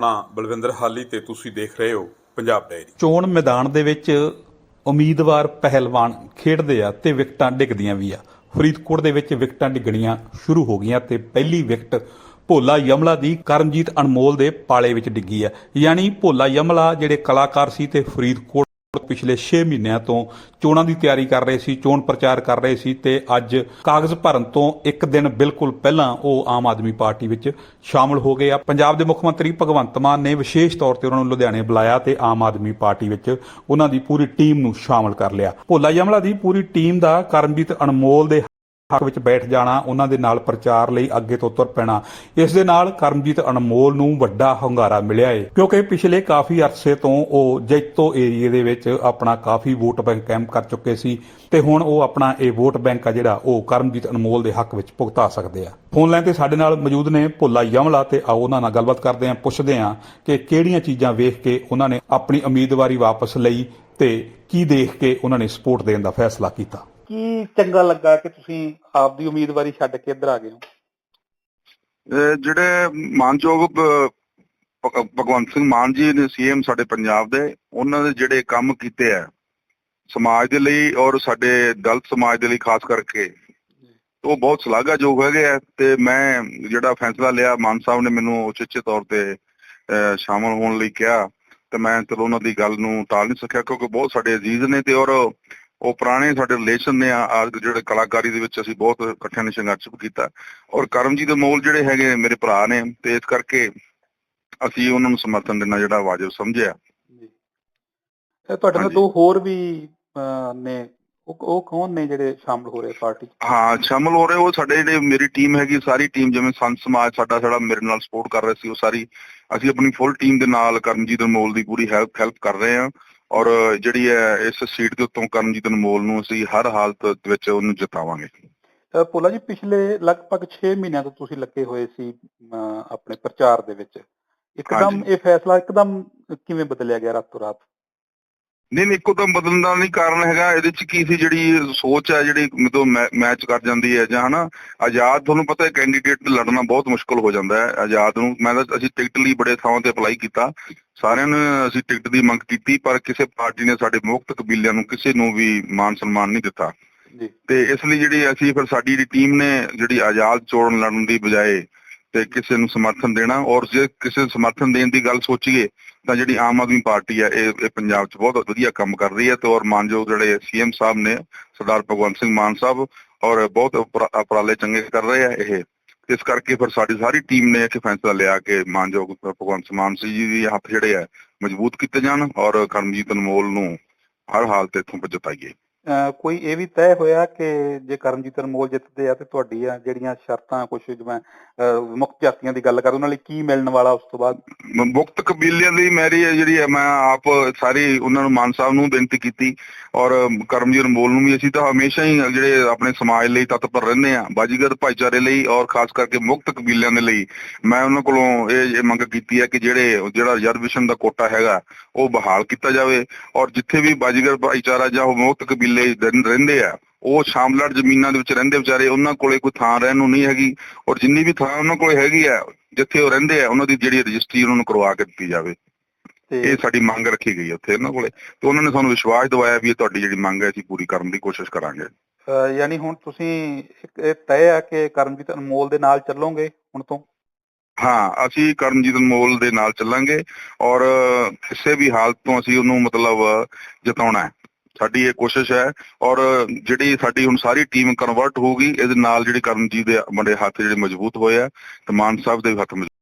ਨਾ ਬਲਵਿੰਦਰ ਹਾਲੀ ਤੇ ਤੁਸੀਂ ਦੇਖ ਰਹੇ ਹੋ ਪੰਜਾਬ ਡਾਇਰੀ ਚੋਣ ਮੈਦਾਨ ਦੇ ਵਿੱਚ ਉਮੀਦਵਾਰ ਪਹਿਲਵਾਨ ਖੇਡਦੇ ਆ ਤੇ ਵਿਕਟਾਂ ਡਿੱਗਦੀਆਂ ਵੀ ਆ। ਫਰੀਦਕੋਟ ਦੇ ਵਿੱਚ ਵਿਕਟਾਂ ਡਿੱਗਣੀਆਂ ਸ਼ੁਰੂ ਹੋ ਗਈਆਂ ਤੇ ਪਹਿਲੀ ਵਿਕਟ ਭੋਲਾ ਯਮਲਾ ਦੀ ਕਰਮਜੀਤ ਅਨਮੋਲ ਦੇ ਪਾਲੇ ਵਿੱਚ ਡਿੱਗੀ ਆ। ਯਾਨੀ ਭੋਲਾ ਯਮਲਾ ਜਿਹੜੇ ਕਲਾਕਾਰ ਸੀ ਤੇ ਫਰੀਦਕੋਟ ਪਿਛਲੇ 6 ਮਹੀਨਿਆਂ ਤੋਂ ਚੋਣਾਂ ਦੀ ਤਿਆਰੀ ਕਰ ਰਹੇ ਸੀ, ਚੋਣ ਪ੍ਰਚਾਰ ਕਰ ਰਹੇ ਸੀ ਤੇ ਅੱਜ ਕਾਗਜ਼ ਭਰਨ ਤੋਂ ਇੱਕ ਦਿਨ ਬਿਲਕੁਲ ਪਹਿਲਾਂ ਉਹ ਆਮ ਆਦਮੀ ਪਾਰਟੀ ਵਿੱਚ ਸ਼ਾਮਲ ਹੋ ਗਏ ਆ। ਪੰਜਾਬ ਦੇ ਮੁੱਖ ਮੰਤਰੀ ਭਗਵੰਤ ਮਾਨ ਨੇ ਵਿਸ਼ੇਸ਼ ਤੌਰ ਤੇ ਉਹਨਾਂ ਨੂੰ ਲੁਧਿਆਣੇ ਬੁਲਾਇਆ ਤੇ ਆਮ ਆਦਮੀ ਪਾਰਟੀ ਵਿੱਚ ਉਹਨਾਂ ਦੀ ਪੂਰੀ ਟੀਮ ਨੂੰ ਸ਼ਾਮਲ ਕਰ ਲਿਆ। ਭੋਲਾ ਯਮਲਾ ਦੀ ਪੂਰੀ ਟੀਮ ਦਾ ਕਰਮਜੀਤ ਅਨਮੋਲ ਦੇ ਹੱਕ ਵਿੱਚ ਬੈਠ ਜਾਣਾ, ਉਹਨਾਂ ਦੇ ਨਾਲ ਪ੍ਰਚਾਰ ਲਈ ਅੱਗੇ ਤੋਂ ਤੁਰ ਪੈਣਾ। ਇਸ ਦੇ ਨਾਲ ਕਰਮਜੀਤ ਅਨਮੋਲ ਨੂੰ ਵੱਡਾ ਹੰਗਾਰਾ ਮਿਲਿਆ ਏ। ਕਿਉਂਕਿ ਪਿਛਲੇ ਕਾਫੀ ਅਰਸੇ ਤੋਂ ਉਹ ਜੈਤੋ ਏਰੀਏ ਦੇ ਵਿੱਚ ਆਪਣਾ ਕਾਫੀ ਵੋਟ ਬੈਂਕ ਕੈਂਪ ਕਰ ਚੁੱਕੇ ਸੀ ਤੇ ਹੁਣ ਉਹ ਆਪਣਾ ਇਹ ਵੋਟ ਬੈਂਕ ਆ ਜਿਹੜਾ ਉਹ ਕਰਮਜੀਤ ਅਨਮੋਲ ਦੇ ਹੱਕ ਵਿੱਚ ਭੁਗਤਾ ਸਕਦੇ ਆ। ਫੋਨ ਲਾਈਨ ਤੇ ਸਾਡੇ ਨਾਲ ਮੌਜੂਦ ਨੇ ਭੋਲਾ ਯਮਲਾ ਤੇ ਆਓ ਉਹਨਾਂ ਨਾਲ ਗੱਲਬਾਤ ਕਰਦੇ ਆਂ ਪੁੱਛਦੇ ਆਂ ਕਿ ਕਿਹੜੀਆਂ ਚੀਜ਼ਾਂ ਵੇਖ ਕੇ ਉਹਨਾਂ ਨੇ ਆਪਣੀ ਉਮੀਦਵਾਰੀ ਵਾਪਸ ਲਈ ਤੇ ਕੀ ਦੇਖ ਕੇ ਉਹਨਾਂ ਨੇ ਸਪੋਰਟ ਦੇਣ ਦਾ ਫੈਸਲਾ ਕੀਤਾ। ਕੀ ਚੰਗਾ ਲੱਗਾ ਕਿ ਤੁਸੀਂ ਆਪਦੀ ਉਮੀਦਵਾਰੀ ਛੱਡ ਕੇ ਇੱਧਰ ਆ ਗਏ ਹੋ? ਜਿਹੜੇ ਮਾਨਯੋਗ ਭਗਵੰਤ ਸਿੰਘ ਮਾਨ ਜੀ ਨੇ ਸੀਐਮ ਸਾਡੇ ਪੰਜਾਬ ਦੇ ਉਹਨਾਂ ਦੇ ਜਿਹੜੇ ਕੰਮ ਕੀਤੇ ਆ ਸਮਾਜ ਦੇ ਲਈ ਔਰ ਸਾਡੇ ਦਲਿਤ ਸਮਾਜ ਦੇ ਲਈ ਖਾਸ ਕਰਕੇ ਉਹ ਬਹੁਤ ਸ਼ਲਾਘਾਯੋਗ ਹੈਗੇ ਆ ਤੇ ਮੈਂ ਜਿਹੜਾ ਫੈਸਲਾ ਲਿਆ ਮਾਨ ਸਾਹਿਬ ਨੇ ਮੈਨੂੰ ਉਚਿਤ ਤੌਰ ਤੇ ਅਹ, ਸ਼ਾਮਲ ਹੋਣ ਲਈ ਕਿਹਾ ਤੇ ਮੈਂ ਚਲੋ ਉਹਨਾਂ ਦੀ ਗੱਲ ਨੂੰ ਟਾਲ ਨਹੀਂ ਸਕਿਆ ਕਿਉਂਕਿ ਬਹੁਤ ਸਾਡੇ ਅਜ਼ੀਜ਼ ਨੇ ਤੇ ਔਰ ਉਹ ਪੁਰਾਣੇ ਸਾਡੇ ਰਿਲੇਸ਼ਨ ਨੇ ਆ ਆ ਜਿਹੜੇ ਕਲਾਕਾਰੀ ਦੇ ਵਿੱਚ ਅਸੀਂ ਬਹੁਤ ਇਕੱਠਿਆਂ ਨੇ ਸੰਘਰਸ਼ ਕੀਤਾ। ਔਰ ਕਰਮਜੀਤ ਦੇ ਮੋਲ ਜਿਹੜੇ ਹੈਗੇ ਮੇਰੇ ਭਰਾ ਨੇ ਤੇ ਇਸ ਕਰਕੇ ਅਸੀਂ ਉਹਨਾਂ ਨੂੰ ਸਮਰਥਨ ਦੇਣਾ ਜਿਹੜਾ ਵਾਜਬ ਸਮਝਿਆ। ਜੀ। ਤੁਹਾਡੇ ਨਾਲ। ਦੋ ਹੋਰ ਵੀ ਨੇ ਉਹ ਕੌਣ ਨੇ ਜਿਹੜੇ ਸ਼ਾਮਲ ਹੋ ਰਹੇ ਪਾਰਟੀ ਹਾਂ ਸ਼ਾਮਲ ਹੋ ਰਹੇ ਉਹ ਸਾਡੇ ਜਿਹੜੇ ਮੇਰੀ ਟੀਮ ਹੈਗੀ ਸਾਰੀ ਟੀਮ ਜਿਵੇਂ ਸੰਤ ਸਮਾਜ ਸਾਡਾ ਸਾਡਾ ਮੇਰੇ ਨਾਲ ਸਪੋਰਟ ਕਰ ਰਿਹਾ ਸੀ ਉਹ ਸਾਰੀ ਅਸੀਂ ਆਪਣੀ ਫੁੱਲ ਟੀਮ ਦੇ ਨਾਲ ਕਰਮਜੀਤ ਅਨਮੋਲ ਦੀ ਪੂਰੀ ਹੈਲਪ ਹੈਲਪ ਕਰ ਰਹੇ ਹਾਂ। ਔਰ ਜਿਹੜੀ ਹੈ ਇਸ ਸੀਟ ਦੇ ਉੱਤੋਂ ਕਰਮਜੀਤ ਅਨਮੋਲ ਨੂੰ ਅਸੀਂ ਹਰ ਹਾਲਤ ਵਿੱਚ ਉਹਨੂੰ ਜਿਤਾਵਾਂਗੇ। ਭੋਲਾ ਜੀ ਪਿਛਲੇ ਲਗਭਗ 6 ਮਹੀਨਿਆਂ ਤੋਂ ਤੁਸੀਂ ਲੱਗੇ ਹੋਏ ਸੀ ਆਪਣੇ ਪ੍ਰਚਾਰ ਦੇ ਵਿੱਚ। ਇੱਕਦਮ। ਇਹ ਫੈਸਲਾ ਇੱਕਦਮ ਕਿਵੇਂ ਬਦਲਿਆ ਗਿਆ ਰਾਤੋਂ ਰਾਤ? ਨਹੀਂ ਨਹੀਂ ਇੱਕੋ ਦਮ ਬਦਲਣ ਦਾ ਨਹੀਂ ਕਾਰਨ ਹੈਗਾ। ਇਹਦੇ ਚ ਕੀ ਸੀ ਜਿਹੜੀ ਸੋਚ ਹੈ ਜਿਹੜੀ ਮਤਲਬ ਮੈਚ ਕਰ ਜਾਂਦੀ ਹੈ ਜਾਂ ਹਨਾ ਆਜ਼ਾਦ ਤੁਹਾਨੂੰ ਪਤਾ ਹੈ ਕੈਂਡੀਡੇਟ ਲੜਨਾ ਬਹੁਤ ਮੁਸ਼ਕਲ ਹੋ ਜਾਂਦਾ ਹੈ ਆਜ਼ਾਦ ਨੂੰ। ਮੈਂ ਤਾਂ ਅਸੀਂ ਟਿਕਟ ਲਈ ਬੜੇ ਥਾਵਾਂ ਤੇ ਅਪਲਾਈ ਕੀਤਾ। ਸਾਰਿਆਂ ਨੇ ਅਸੀਂ ਟਿਕਟ ਦੀ ਮੰਗ ਕੀਤੀ ਪਰ ਕਿਸੇ ਪਾਰਟੀ ਨੇ ਸਾਡੇ ਮੁਕਤ ਕਬੀਲਿਆਂ ਨੂੰ ਕਿਸੇ ਨੂੰ ਵੀ ਮਾਨ ਸਨਮਾਨ ਨਹੀਂ ਦਿੱਤਾ। ਤੇ ਇਸ ਲਈ ਜਿਹੜੀ ਅਸੀਂ ਫਿਰ ਸਾਡੀ ਜਿਹੜੀ ਟੀਮ ਨੇ ਜਿਹੜੀ ਆਜ਼ਾਦ ਚੋਣ ਲੜਨ ਦੀ ਬਜਾਏ ਤੇ ਕਿਸੇ ਨੂੰ ਸਮਰਥਨ ਦੇਣਾ ਔਰ ਜੇ ਕਿਸੇ ਸਮਰਥਨ ਦੇਣ ਦੀ ਗੱਲ ਸੋਚੀਏ, ਤਾਂ ਜਿਹੜੀ ਆਮ ਆਦਮੀ ਪਾਰਟੀ ਹੈ, ਇਹ ਪੰਜਾਬ 'ਚ ਬਹੁਤ ਵਧੀਆ ਕੰਮ ਕਰ ਰਹੀ ਹੈ ਤੇ ਔਰ ਮਾਨਯੋਗ ਜਿਹੜੇ ਸੀਐਮ ਸਾਹਿਬ ਨੇ, ਸਰਦਾਰ ਭਗਵੰਤ ਸਿੰਘ ਮਾਨ ਸਾਹਿਬ ਔਰ ਬਹੁਤ ਉਪਰਾਲੇ ਚੰਗੇ ਕਰ ਰਹੇ ਆ ਇਹ। ਇਸ ਕਰਕੇ ਫਿਰ ਸਾਡੀ ਸਾਰੀ ਟੀਮ ਨੇ ਇੱਕ ਫੈਸਲਾ ਲਿਆ ਕਿ ਮਾਨਯੋਗ ਭਗਵੰਤ ਸਿੰਘ ਮਾਨ ਸਿੰਘ ਜੀ ਦੇ ਹੱਥ ਜਿਹੜੇ ਆ ਮਜ਼ਬੂਤ ਕੀਤੇ ਜਾਣ ਔਰ ਕਰਮਜੀਤ ਅਨਮੋਲ ਨੂੰ ਹਰ ਹਾਲਤ ਇੱਥੋਂ ਜਿਤਾਈਏ ਕੋਈ ਇਹ ਵੀ ਤੈਅ ਹੋਇਆ ਕਿ ਜੇ ਕਰਮਜੀਤ ਅਨਮੋਲ ਜਿੱਤਦੇ ਆ ਤੇ ਤੁਹਾਡੀਆਂ ਜਿਹੜੀਆਂ ਸ਼ਰਤਾਂ ਕੁਝ ਜਿਵੇਂ ਮੁਕਤ ਜਾਤੀਆਂ ਦੀ ਗੱਲ ਕਰ, ਉਹਨਾਂ ਲਈ ਕੀ ਮਿਲਣ ਵਾਲਾ ਉਸ ਤੋਂ ਬਾਅਦ? ਮੁਕਤ ਕਬੀਲਿਆਂ ਦੀ ਮੇਰੀ ਜਿਹੜੀ ਮੈਂ ਆਪ ਸਾਰੀ ਉਹਨਾਂ ਨੂੰ ਮਾਨ ਸਾਹਿਬ ਨੂੰ ਬੇਨਤੀ ਕੀਤੀ ਔਰ ਕਰਮਜੀਤ ਅਨਮੋਲ ਨੂੰ ਵੀ ਅਸੀਂ ਤਾਂ ਹਮੇਸ਼ਾ ਹੀ ਜਿਹੜੇ ਆਪਣੇ ਸਮਾਜ ਲਈ ਤਤਪਰ ਰਹਿੰਦੇ ਆ ਬਾਜੀਗਰ ਭਾਈਚਾਰੇ ਲਈ ਔਰ ਖਾਸ ਕਰਕੇ ਮੁਕਤ ਕਬੀਲਿਆਂ ਦੇ ਲਈ ਮੈਂ ਉਹਨਾਂ ਕੋਲੋਂ ਇਹ ਮੰਗ ਕੀਤੀ ਹੈ ਕਿ ਜਿਹੜੇ, ਜਿਹੜਾ ਰਿਜ਼ਰਵੇਸ਼ਨ ਦਾ ਕੋਟਾ ਹੈਗਾ, ਉਹ ਬਹਾਲ ਕੀਤਾ ਜਾਵੇ ਔਰ ਜਿੱਥੇ ਵੀ ਬਾਜੀਗਰ ਭਾਈਚਾਰਾ ਜਾਂ ਮੁਕਤ ਕਬੀਲੇ ਰਹਿੰ- ਰਹਿੰਦੇ ਆ। ਉਹ ਸ਼ਾਮਲੜ ਜ਼ਮੀਨਾਂ ਦੇ ਵਿੱਚ ਰਹਿੰਦੇ ਵਿਚਾਰੇ ਉਹਨਾਂ ਕੋਲੇ ਕੋਈ ਥਾਂ ਰਹਿਣ ਨੂੰ ਨਹੀਂ ਹੈਗੀ। ਔਰ ਜਿੰਨੀ ਵੀ ਥਾਂ ਉਹਨਾਂ ਕੋਲੇ ਹੈਗੀ ਆ ਜਿੱਥੇ ਉਹ ਰਹਿੰਦੇ ਆ ਉਹਨਾਂ ਦੀ ਜਿਹੜੀ ਰਜਿਸਟਰੀ ਉਹਨਾਂ ਨੂੰ ਕਰਵਾ ਕੇ ਦਿੱਤੀ ਜਾਵੇ। ਇਹ ਸਾਡੀ ਮੰਗ ਰੱਖੀ ਗਈ ਉੱਥੇ ਉਹਨਾਂ ਕੋਲੇ। ਤੇ ਉਹਨਾਂ ਨੇ ਸਾਨੂੰ ਵਿਸ਼ਵਾਸ ਦਿਵਾਇਆ ਵੀ ਇਹ ਤੁਹਾਡੀ ਜਿਹੜੀ ਮੰਗ ਹੈ ਅਸੀਂ ਪੂਰੀ ਕਰਨ ਦੀ ਕੋਸ਼ਿਸ਼ ਕਰਾਂਗੇ। ਯਾਨੀ ਹੁਣ ਤੁਸੀਂ ਇਹ ਤੈਅ ਆ ਕਿ ਕਰਮਜੀਤ ਅਨਮੋਲ ਦੇ ਨਾਲ ਚੱਲੋਗੇ ਹੁਣ ਤੋਂ? ਹਾਂ ਅਸੀਂ ਕਰਮਜੀਤ ਅਨਮੋਲ ਦੇ ਨਾਲ ਚੱਲਾਂਗੇ। ਔਰ ਕਿਸੇ ਵੀ ਹਾਲਤ ਤੋਂ ਅਸੀਂ ਉਹਨੂੰ ਮਤਲਬ ਜਿਤਾਉਣਾ ਹੈ। ਸਾਡੀ ਇਹ ਕੋਸ਼ਿਸ਼ ਹੈ ਔਰ ਜਿਹੜੀ ਸਾਡੀ ਹੁਣ ਸਾਰੀ ਟੀਮ ਕਨਵਰਟ ਹੋਊਗੀ, ਇਹਦੇ ਨਾਲ ਜਿਹੜੀ ਕਰਮਜੀਤ ਦੇ ਮੁੰਡੇ ਹੱਥ ਜਿਹੜੇ ਮਜ਼ਬੂਤ ਹੋਏ ਆ, ਤੇ ਮਾਨ ਸਾਹਿਬ ਦੇ ਵੀ ਹੱਥ ਮਜ਼ਬੂਤ